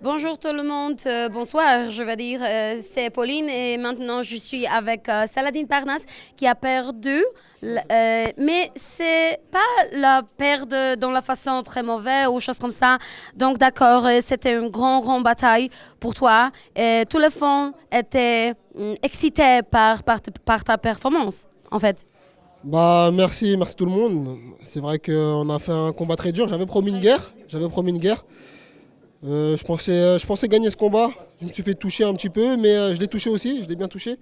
Bonjour tout le monde, euh, bonsoir, je vais dire. Euh, c'est Pauline et maintenant je suis avec euh, Saladin Parnas qui a perdu. euh, mais c'est pas la perte dans la façon très mauvaise ou chose comme ça. Donc d'accord, c'était une grande, grande bataille pour toi. Et tous les fans étaient hum, excités par, par, par ta performance, en fait. Bah merci, merci tout le monde. C'est vrai qu'on a fait un combat très dur. J'avais promis une guerre. J'avais promis une guerre. Euh, je, pensais, je pensais gagner ce combat. Je me suis fait toucher un petit peu, mais euh, je l'ai touché aussi. Je l'ai bien touché.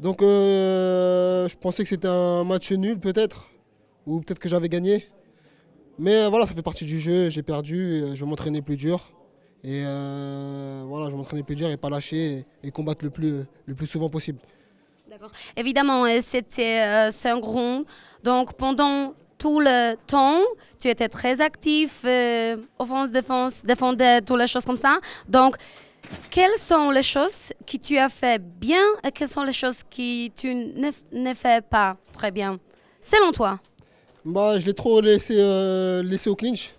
Donc euh, je pensais que c'était un match nul peut-être. Ou peut-être que j'avais gagné. Mais euh, voilà, ça fait partie du jeu. J'ai perdu. euh, Je vais m'entraîner plus dur. Et euh, voilà, je vais m'entraîner plus dur et pas lâcher et, combattre le plus, le plus souvent possible. D'accord. Évidemment, euh, c'était euh, un grand. Donc pendant tout le temps, tu étais très actif, euh, offense, défense, défendais toutes les choses comme ça. Donc, quelles sont les choses que tu as fait bien et quelles sont les choses que tu ne, ne fais pas très bien, selon toi? Bah, je l'ai trop laissé, euh, laissé au clinch.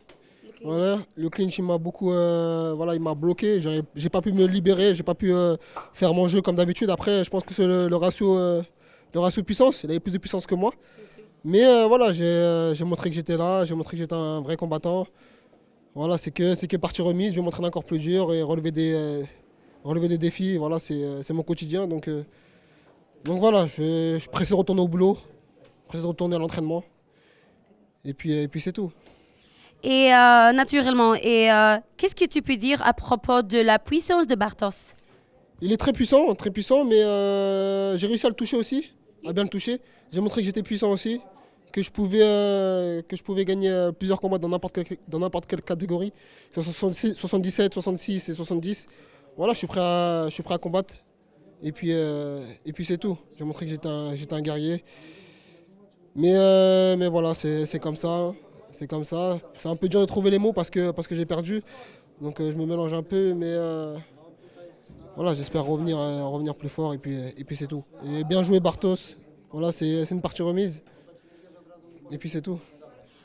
Voilà, le clinch il m'a beaucoup, euh, voilà, il m'a bloqué. J'ai pas pu me libérer, j'ai pas pu euh, faire mon jeu comme d'habitude. Après, je pense que c'est le, le ratio, le ratio puissance. Il avait plus de puissance que moi. Mais euh, voilà, j'ai euh, j'ai montré que j'étais là, j'ai montré que j'étais un vrai combattant. Voilà, c'est que c'est que partie remise. Je vais m'entraîner encore plus dur et relever des, euh, relever des défis. Voilà, c'est c'est mon quotidien. Donc, donc voilà, je, vais- je suis pressé de retourner au boulot, pressé de retourner à l'entraînement. Et puis, et puis c'est tout. Et naturellement, et qu'est-ce que tu peux dire à propos de la puissance de Bartos? Il est très puissant, très puissant, mais j'ai réussi à le toucher aussi, à bien le toucher. J'ai montré que j'étais puissant aussi, que je pouvais, euh, que je pouvais gagner euh, plusieurs combats dans n'importe quelle, quelle catégorie, que ce soit 66, 77, 66 et 70. Voilà, je suis prêt à, je suis prêt à combattre. Et puis, euh, puis c'est tout. J'ai montré que j'étais un, un guerrier. Mais, mais voilà, c'est comme ça. C'est comme ça. C'est un peu dur de trouver les mots parce que, parce que j'ai perdu. Donc je me mélange un peu, mais voilà, j'espère revenir, euh, revenir plus fort et puis, et puis c'est tout. Et bien joué Bartos. Voilà, c'est une partie remise. Et puis c'est tout.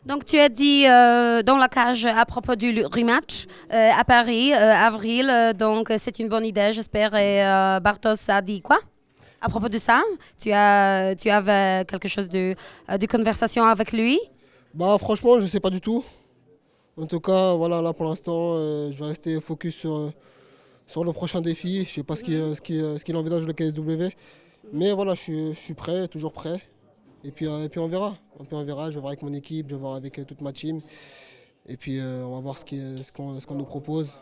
Donc, tu as dit euh, dans la cage à propos du rematch euh, à Paris, euh, avril. donc, c'est une bonne idée, j'espère. Et Bartos a dit quoi? À propos de ça Tu as, tu avais quelque chose de, de conversation avec lui? Bah franchement, je sais pas du tout. En tout cas, voilà, là pour l'instant, je vais rester focus sur, sur le prochain défi. Je sais pas ce qu'il envisage le KSW. Mais voilà, je suis, prêt, toujours prêt. Et puis, euh, et puis on verra. On verra, je vais voir avec mon équipe, je vais voir avec euh, toute ma team. Et puis euh, on va voir ce qu'on nous propose.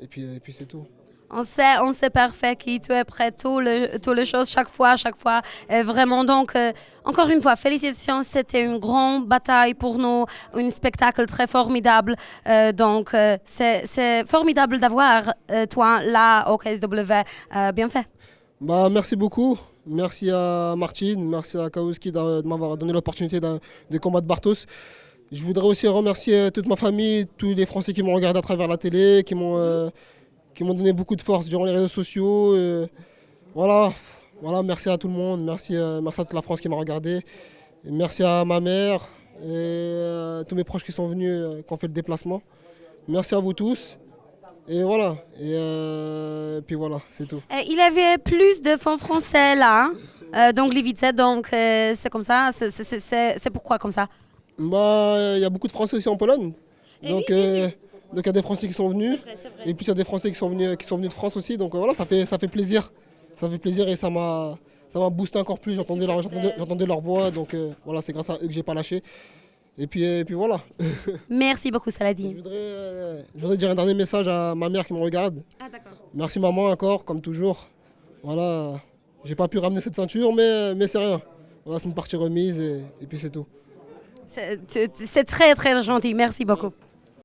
Et puis, et puis c'est tout. On sait, on sait parfait que tu es prêt tout le, les choses chaque fois, chaque fois. Euh, vraiment, donc, euh, encore une fois, félicitations. C'était une grande bataille pour nous, un spectacle très formidable. Euh, donc, euh, c'est formidable d'avoir toi là au KSW. Bien fait. Bah, merci beaucoup. Merci à Martine, merci à Kawski d'a- de m'avoir donné l'opportunité de, de combattre Bartos. Je voudrais aussi remercier toute ma famille, tous les Français qui m'ont regardé à travers la télé, qui m'ont qui m'ont donné beaucoup de force durant les réseaux sociaux. voilà, voilà, merci à tout le monde, merci, euh, merci à toute la France qui m'a regardé. Et merci à ma mère et euh, tous mes proches qui sont venus, euh, qui ont fait le déplacement. Merci à vous tous. Et voilà, et, euh, puis voilà, c'est tout. Il y avait plus de fonds français là, hein. Euh, donc Livice, donc euh, c'est comme ça. C'est- pourquoi comme ça? Bah, il y a beaucoup de Français aussi en Pologne. Donc, oui. Donc il y a des Français qui sont venus. Et puis il y a des Français qui sont venus, qui sont venus de France aussi. Donc euh, voilà, ça fait, ça fait plaisir. Ça fait plaisir et ça m'a, ça m'a boosté encore plus. J'entendais leur, j'entendais, leur voix. Donc euh, voilà, c'est grâce à eux que j'ai pas lâché. Et puis, et puis voilà. Merci beaucoup, Je Saladin. voudrais, euh, je voudrais dire un dernier message à ma mère qui me regarde. Ah, d'accord. Merci maman encore, comme toujours. Voilà, j'ai pas pu ramener cette ceinture, mais, mais c'est rien. Voilà, c'est une partie remise et, et puis c'est tout. C'est c'est très, très gentil. Merci beaucoup.